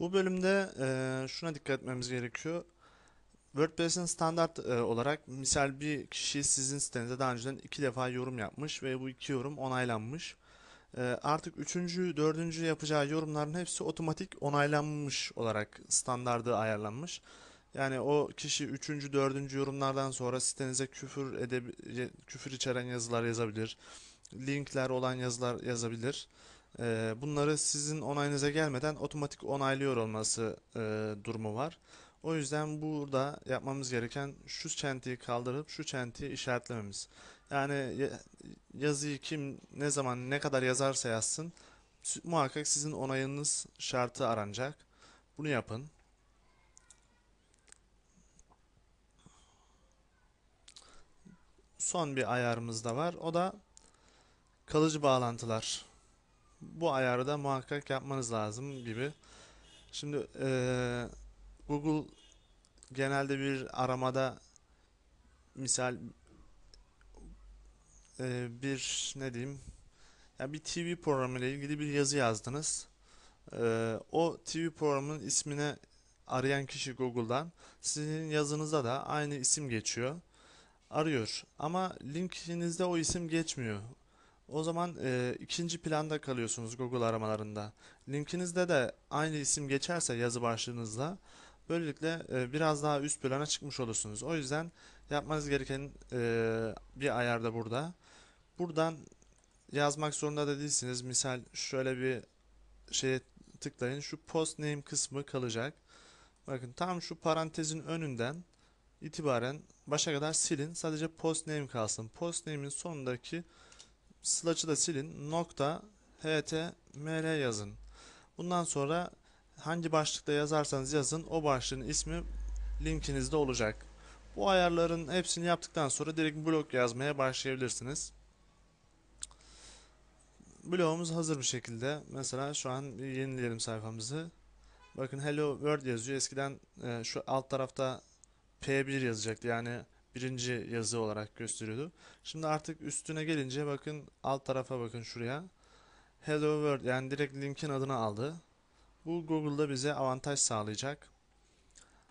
Bu bölümde e, şuna dikkat etmemiz gerekiyor. WordPress'in standart e, olarak misal bir kişi sizin sitenize daha önceden iki defa yorum yapmış ve bu iki yorum onaylanmış. E, artık üçüncü, dördüncü yapacağı yorumların hepsi otomatik onaylanmış olarak standardı ayarlanmış. Yani o kişi üçüncü, dördüncü yorumlardan sonra sitenize küfür edebi- küfür içeren yazılar yazabilir, linkler olan yazılar yazabilir. Ee, bunları sizin onayınıza gelmeden otomatik onaylıyor olması e, durumu var. O yüzden burada yapmamız gereken şu çentiyi kaldırıp şu çentiyi işaretlememiz. Yani ya- yazıyı kim ne zaman ne kadar yazarsa yazsın muhakkak sizin onayınız şartı aranacak. Bunu yapın. Son bir ayarımız da var. O da kalıcı bağlantılar. Bu ayarı da muhakkak yapmanız lazım gibi. Şimdi eee, Google genelde bir aramada misal eee, bir ne diyeyim ya bir TV programı ile ilgili bir yazı yazdınız. Eee, o TV programının ismine arayan kişi Google'dan sizin yazınıza da aynı isim geçiyor. Arıyor ama linkinizde o isim geçmiyor. O zaman e, ikinci planda kalıyorsunuz Google aramalarında. Linkinizde de aynı isim geçerse yazı başlığınızla böylelikle e, biraz daha üst plana çıkmış olursunuz. O yüzden yapmanız gereken e, bir ayar da burada. Buradan yazmak zorunda da değilsiniz. Misal şöyle bir şeye tıklayın. Şu post name kısmı kalacak. Bakın tam şu parantezin önünden itibaren başa kadar silin. Sadece post name kalsın. Post name'in sonundaki slash'ı da silin. Nokta html yazın. Bundan sonra hangi başlıkta yazarsanız yazın o başlığın ismi linkinizde olacak. Bu ayarların hepsini yaptıktan sonra direkt blog yazmaya başlayabilirsiniz. Blogumuz hazır bir şekilde. Mesela şu an yenileyelim sayfamızı. Bakın Hello World yazıyor. Eskiden e, şu alt tarafta P1 yazacaktı. Yani birinci yazı olarak gösteriyordu. Şimdi artık üstüne gelince bakın alt tarafa bakın şuraya. Hello World yani direkt linkin adını aldı. Bu Google'da bize avantaj sağlayacak.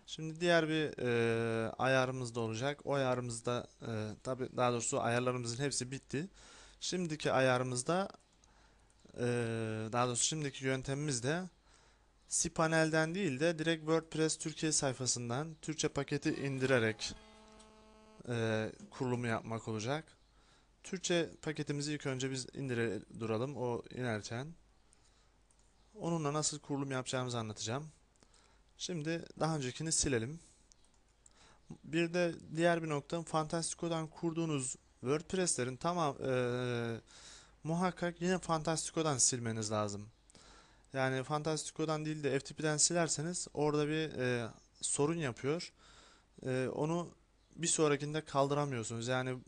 Şimdi diğer bir e, ayarımız da olacak. O ayarımızda e, tabi daha doğrusu ayarlarımızın hepsi bitti. Şimdiki ayarımızda e, daha doğrusu şimdiki yöntemimiz de cPanel'den değil de direkt WordPress Türkiye sayfasından Türkçe paketi indirerek e, kurulumu yapmak olacak. Türkçe paketimizi ilk önce biz indire duralım o inerken. Onunla nasıl kurulum yapacağımızı anlatacağım. Şimdi daha öncekini silelim. Bir de diğer bir nokta Fantastico'dan kurduğunuz WordPress'lerin tamam e, muhakkak yine Fantastico'dan silmeniz lazım. Yani Fantastico'dan değil de FTP'den silerseniz orada bir e, sorun yapıyor. E, onu bir sonrakinde kaldıramıyorsunuz. Yani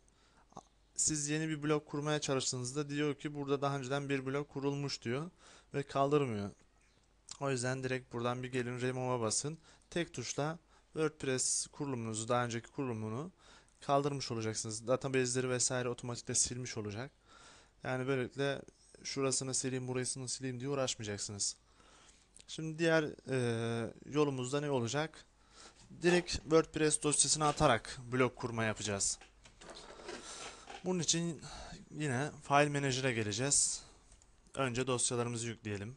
siz yeni bir blok kurmaya çalıştığınızda diyor ki burada daha önceden bir blok kurulmuş diyor ve kaldırmıyor. O yüzden direkt buradan bir gelin Remove'a basın. Tek tuşla WordPress kurulumunuzu, daha önceki kurulumunu kaldırmış olacaksınız. Database'leri vesaire otomatikte silmiş olacak. Yani böylelikle şurasını sileyim, burasını sileyim diye uğraşmayacaksınız. Şimdi diğer e, yolumuzda ne olacak? Direkt WordPress dosyasına atarak blok kurma yapacağız. Bunun için yine File Manager'a geleceğiz. Önce dosyalarımızı yükleyelim.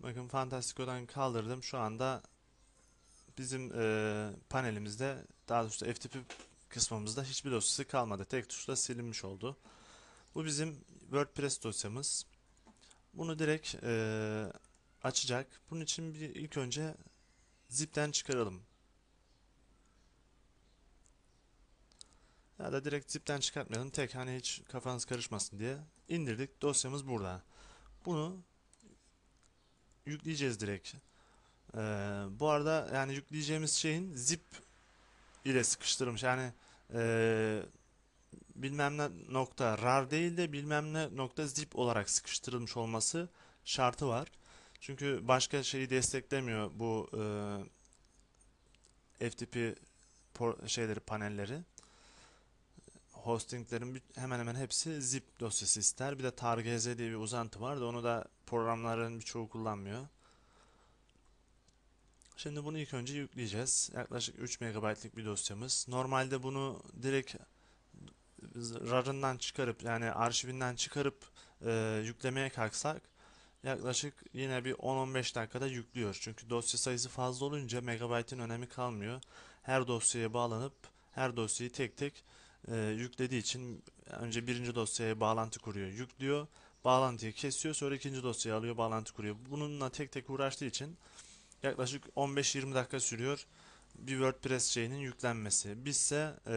Bakın Fantastico'dan kaldırdım. Şu anda bizim e, panelimizde daha doğrusu FTP kısmımızda hiçbir dosyası kalmadı. Tek tuşla silinmiş oldu. Bu bizim WordPress dosyamız. Bunu direkt e, açacak. Bunun için bir ilk önce zip'ten çıkaralım. Ya da direkt zip'ten çıkartmayalım. Tek hani hiç kafanız karışmasın diye. indirdik. Dosyamız burada. Bunu yükleyeceğiz direkt. Ee, bu arada yani yükleyeceğimiz şeyin zip ile sıkıştırılmış. Yani ee, bilmem ne nokta rar değil de bilmem ne nokta zip olarak sıkıştırılmış olması şartı var. Çünkü başka şeyi desteklemiyor bu e, FTP şeyleri panelleri. Hostinglerin hemen hemen hepsi zip dosyası ister. Bir de targz diye bir uzantı var da onu da programların birçoğu kullanmıyor. Şimdi bunu ilk önce yükleyeceğiz. Yaklaşık 3 MB'lık bir dosyamız. Normalde bunu direkt RAR'ından çıkarıp yani arşivinden çıkarıp e, yüklemeye kalksak yaklaşık yine bir 10-15 dakikada yüklüyor. Çünkü dosya sayısı fazla olunca megabaytın önemi kalmıyor. Her dosyaya bağlanıp her dosyayı tek tek e, yüklediği için önce birinci dosyaya bağlantı kuruyor, yüklüyor, bağlantıyı kesiyor, sonra ikinci dosyayı alıyor, bağlantı kuruyor. Bununla tek tek uğraştığı için yaklaşık 15-20 dakika sürüyor bir WordPress şeyinin yüklenmesi. Bizse e,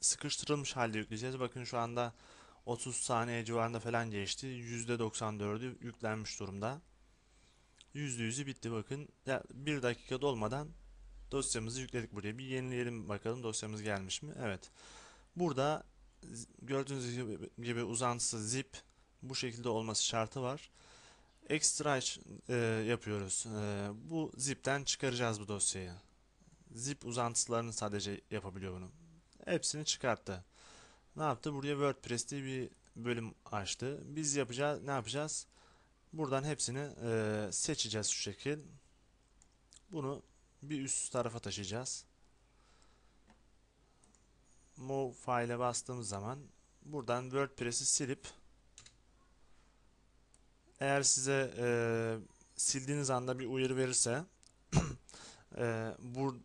sıkıştırılmış halde yükleyeceğiz. Bakın şu anda 30 saniye civarında falan geçti. %94'ü yüklenmiş durumda. %100'ü bitti bakın. Ya bir dakika dolmadan dosyamızı yükledik buraya. Bir yenileyelim bakalım dosyamız gelmiş mi? Evet. Burada gördüğünüz gibi, gibi uzantısı zip bu şekilde olması şartı var. Extract e, yapıyoruz. E, bu zipten çıkaracağız bu dosyayı. Zip uzantılarını sadece yapabiliyor bunu. Hepsini çıkarttı. Ne yaptı? Buraya WordPress diye bir bölüm açtı. Biz yapacağız, ne yapacağız? Buradan hepsini e, seçeceğiz şu şekil. Bunu bir üst tarafa taşıyacağız. Move file'e bastığımız zaman buradan WordPress'i silip eğer size e, sildiğiniz anda bir uyarı verirse e, bu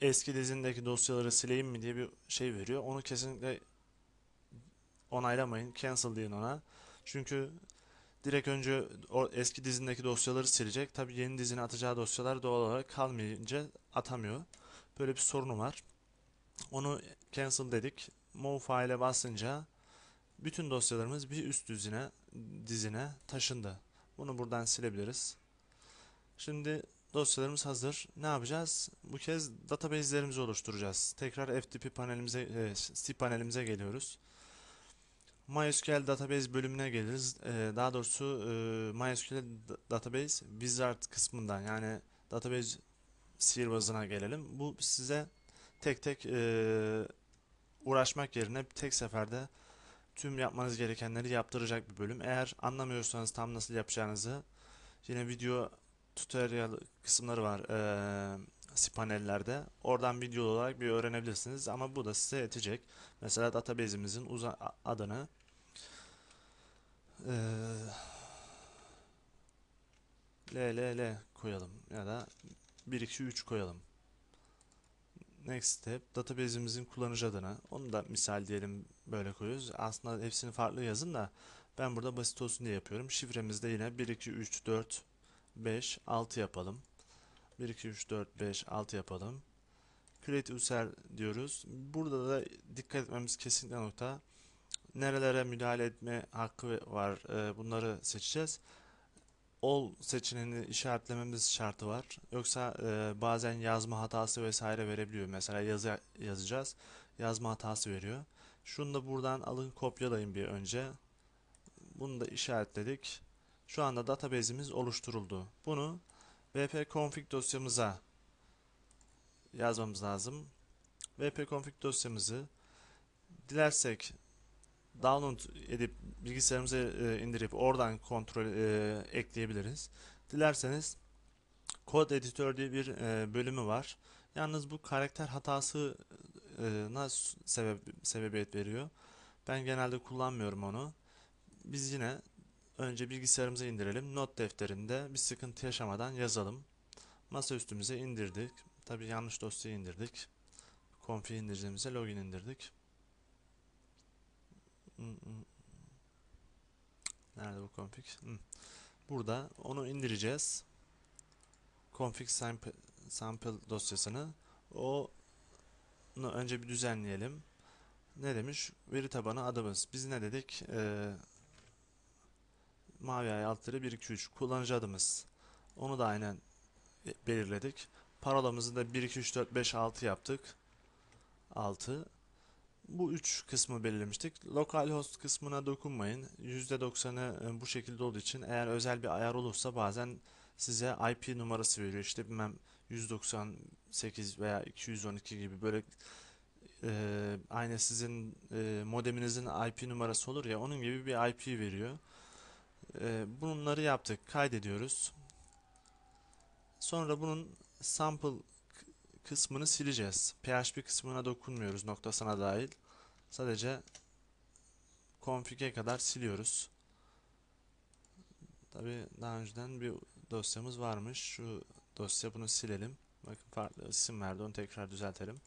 eski dizindeki dosyaları sileyim mi diye bir şey veriyor. Onu kesinlikle onaylamayın. Cancel deyin ona. Çünkü direkt önce o eski dizindeki dosyaları silecek. Tabi yeni dizine atacağı dosyalar doğal olarak kalmayınca atamıyor. Böyle bir sorunu var. Onu cancel dedik. Move file'e basınca bütün dosyalarımız bir üst dizine dizine taşındı. Bunu buradan silebiliriz. Şimdi dosyalarımız hazır. Ne yapacağız? Bu kez database'lerimizi oluşturacağız. Tekrar FTP panelimize, e, C panelimize geliyoruz. MySQL database bölümüne geliriz. E, daha doğrusu e, MySQL database wizard kısmından yani database sihirbazına gelelim. Bu size tek tek e, uğraşmak yerine tek seferde tüm yapmanız gerekenleri yaptıracak bir bölüm. Eğer anlamıyorsanız tam nasıl yapacağınızı yine video tutorial kısımları var e, panellerde. Oradan video olarak bir öğrenebilirsiniz ama bu da size yetecek. Mesela database'imizin adını e, LLL koyalım ya da 1 2 3 koyalım. Next step database'imizin kullanıcı adını onu da misal diyelim böyle koyuyoruz. Aslında hepsini farklı yazın da ben burada basit olsun diye yapıyorum. Şifremizde yine 1 2 3 4 5 6 yapalım. 1 2 3 4 5 6 yapalım. Create user diyoruz. Burada da dikkat etmemiz kesinlikle nokta. Nerelere müdahale etme hakkı var. Ee, bunları seçeceğiz all seçeneğini işaretlememiz şartı var. Yoksa e, bazen yazma hatası vesaire verebiliyor. Mesela yazı yazacağız. Yazma hatası veriyor. Şunu da buradan alın kopyalayın bir önce. Bunu da işaretledik. Şu anda database'imiz oluşturuldu. Bunu wp-config dosyamıza yazmamız lazım. wp-config dosyamızı dilersek download edip bilgisayarımıza e, indirip oradan kontrol e, ekleyebiliriz. Dilerseniz kod editör diye bir e, bölümü var. Yalnız bu karakter hatası sebep, sebebiyet veriyor. Ben genelde kullanmıyorum onu. Biz yine önce bilgisayarımıza indirelim. Not defterinde bir sıkıntı yaşamadan yazalım. Masa üstümüze indirdik. Tabi yanlış dosyayı indirdik. Config indireceğimize login indirdik. Nerede bu config? Burada onu indireceğiz. Config sample, sample dosyasını. Onu önce bir düzenleyelim. Ne demiş? Veri tabanı adımız. Biz ne dedik? Ee, mavi ay alt 1 2 3 kullanıcı adımız. Onu da aynen belirledik. Parolamızı da 1 2 3 4 5 6 yaptık. 6 bu üç kısmı belirlemiştik. Localhost kısmına dokunmayın. %90'ı e, bu şekilde olduğu için eğer özel bir ayar olursa bazen size IP numarası veriyor. İşte bilmem 198 veya 212 gibi böyle e, aynı sizin e, modeminizin IP numarası olur ya onun gibi bir IP veriyor. Ee, bunları yaptık. Kaydediyoruz. Sonra bunun sample kısmını sileceğiz. PHP kısmına dokunmuyoruz noktasına dahil. Sadece config'e kadar siliyoruz. Tabi daha önceden bir dosyamız varmış. Şu dosya bunu silelim. Bakın farklı isim verdi. Onu tekrar düzeltelim.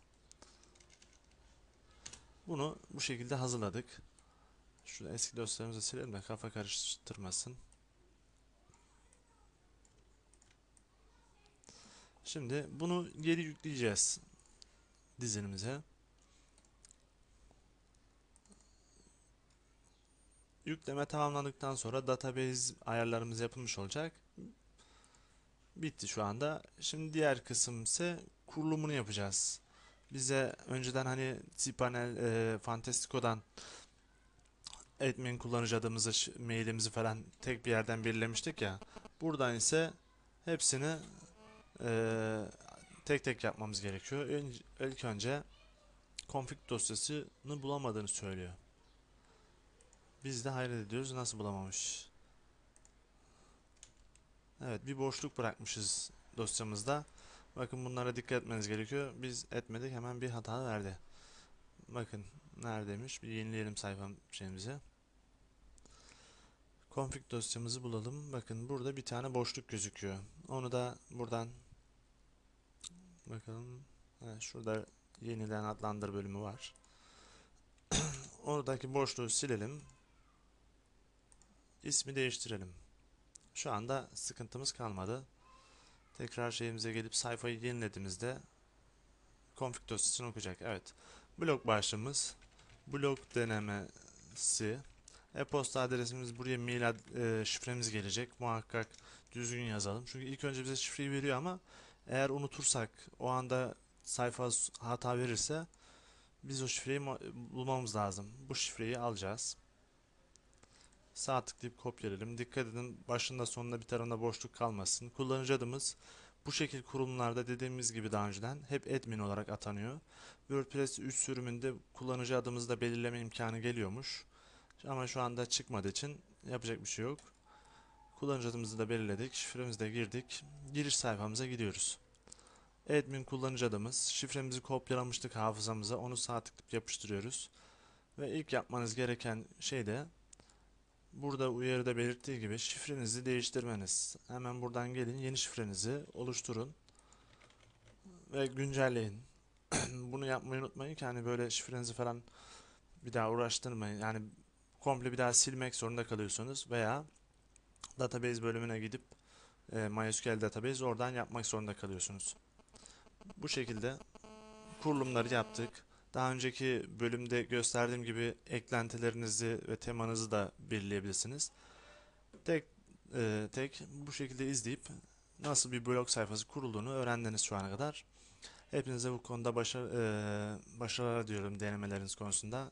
Bunu bu şekilde hazırladık. Şu eski dosyalarımızı silelim de kafa karıştırmasın. Şimdi bunu geri yükleyeceğiz dizinimize. Yükleme tamamlandıktan sonra database ayarlarımız yapılmış olacak. Bitti şu anda. Şimdi diğer kısım ise kurulumunu yapacağız. Bize önceden hani cPanel, e, Fantastico'dan admin kullanıcı adımızı, mailimizi falan tek bir yerden belirlemiştik ya. Buradan ise hepsini e, tek tek yapmamız gerekiyor. İlk önce config dosyasını bulamadığını söylüyor. Biz de hayret ediyoruz nasıl bulamamış. Evet bir boşluk bırakmışız dosyamızda. Bakın bunlara dikkat etmeniz gerekiyor. Biz etmedik hemen bir hata verdi. Bakın neredeymiş? Bir yenileyelim sayfa şeyimizi. Config dosyamızı bulalım. Bakın burada bir tane boşluk gözüküyor. Onu da buradan bakalım. Evet, şurada yeniden adlandır bölümü var. Oradaki boşluğu silelim. İsmi değiştirelim. Şu anda sıkıntımız kalmadı. Tekrar şeyimize gelip sayfayı yenilediğimizde config dosyasını okuyacak. Evet. Blog başlığımız blog denemesi e-posta adresimiz buraya mail ad- e, şifremiz gelecek. Muhakkak düzgün yazalım. Çünkü ilk önce bize şifreyi veriyor ama eğer unutursak o anda sayfa hata verirse biz o şifreyi bulmamız lazım. Bu şifreyi alacağız. Sağ tıklayıp kopyalayalım. Dikkat edin başında sonunda bir tarafında boşluk kalmasın. Kullanıcı adımız bu şekil kurumlarda dediğimiz gibi daha önceden hep admin olarak atanıyor. WordPress 3 sürümünde kullanıcı adımızı da belirleme imkanı geliyormuş. Ama şu anda çıkmadığı için yapacak bir şey yok. Kullanıcı adımızı da belirledik. Şifremizi de girdik. Giriş sayfamıza gidiyoruz. Admin kullanıcı adımız. Şifremizi kopyalamıştık hafızamıza. Onu sağ tıklayıp yapıştırıyoruz. Ve ilk yapmanız gereken şey de burada uyarıda belirttiği gibi şifrenizi değiştirmeniz. Hemen buradan gelin yeni şifrenizi oluşturun ve güncelleyin. Bunu yapmayı unutmayın ki hani böyle şifrenizi falan bir daha uğraştırmayın. Yani komple bir daha silmek zorunda kalıyorsunuz veya database bölümüne gidip e, MySQL database oradan yapmak zorunda kalıyorsunuz. Bu şekilde kurulumları yaptık. Daha önceki bölümde gösterdiğim gibi eklentilerinizi ve temanızı da belirleyebilirsiniz. Tek e, tek bu şekilde izleyip nasıl bir blog sayfası kurulduğunu öğrendiniz şu ana kadar. Hepinize bu konuda başarı, e, başarılar diliyorum denemeleriniz konusunda.